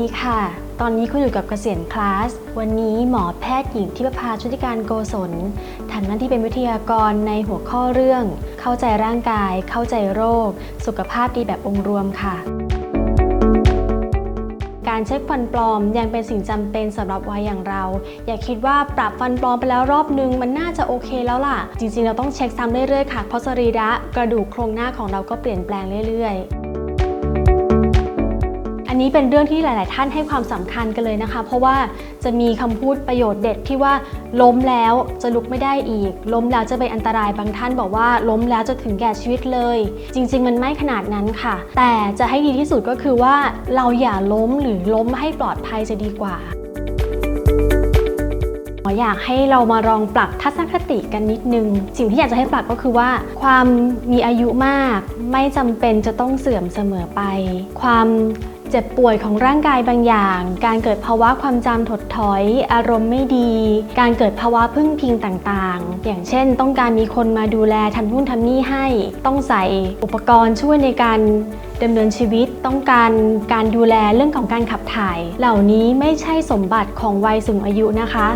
ดีค่ะ ตอนนี้คุณอยู่กับเกษียณคลาส วันนี้หมอแพทย์หญิงทิพภาชุติการโกศลทำหน้าที่เป็นวิทยากรในหัวข้อเรื่อง เข้าใจร่างกาย เข้าใจโรค สุขภาพดีแบบองค์รวมค่ะ การเช็คฟันปลอมยังเป็นสิ่งจำเป็นสำหรับวัยอย่างเรา อย่าคิดว่าปรับฟันปลอมไปแล้วรอบนึงมันน่าจะโอเคแล้วล่ะ จริงๆเราต้องเช็คซ้ำเรื่อยๆค่ะเพราะสรีระกระดูกโครงหน้าของเราก็เปลี่ยนแปลงเรื่อยๆ อันนี้เป็นเรื่องที่หลาย ๆ ท่านให้ความสำคัญกันเลยนะคะ เพราะว่าจะมีคำพูดประโยชน์เด็ดที่ว่าล้มแล้วจะลุกไม่ได้อีก ล้มแล้วจะเป็นอันตรายบางท่านบอกว่าล้มแล้วจะถึงแก่ชีวิตเลย จริง ๆ มันไม่ขนาดนั้นค่ะ แต่จะให้ดีที่สุดก็คือว่าเราอย่าล้มหรือล้มให้ปลอดภัยจะดีกว่าหมออยากให้เรามาลองปรับทัศนคติกันนิดนึง สิ่งที่อยากจะให้ปรับก็คือว่า ความมีอายุมาก ไม่จำเป็นจะต้องเสื่อมเสมอไป ความ เจ็บป่วยของร่างกายบางอย่าง การเกิดภาวะความจำถดถอย อารมณ์ไม่ดี การเกิดภาวะพึ่งพิงต่างๆ อย่างเช่น ต้องการมีคนมาดูแลทำนู่นทำนี่ให้ ต้องใส่อุปกรณ์ช่วยในการดำเนินชีวิตต้องการการดูแลเรื่องของการขับถ่าย เหล่านี้ไม่ใช่สมบัติของวัยสูงอายุนะคะ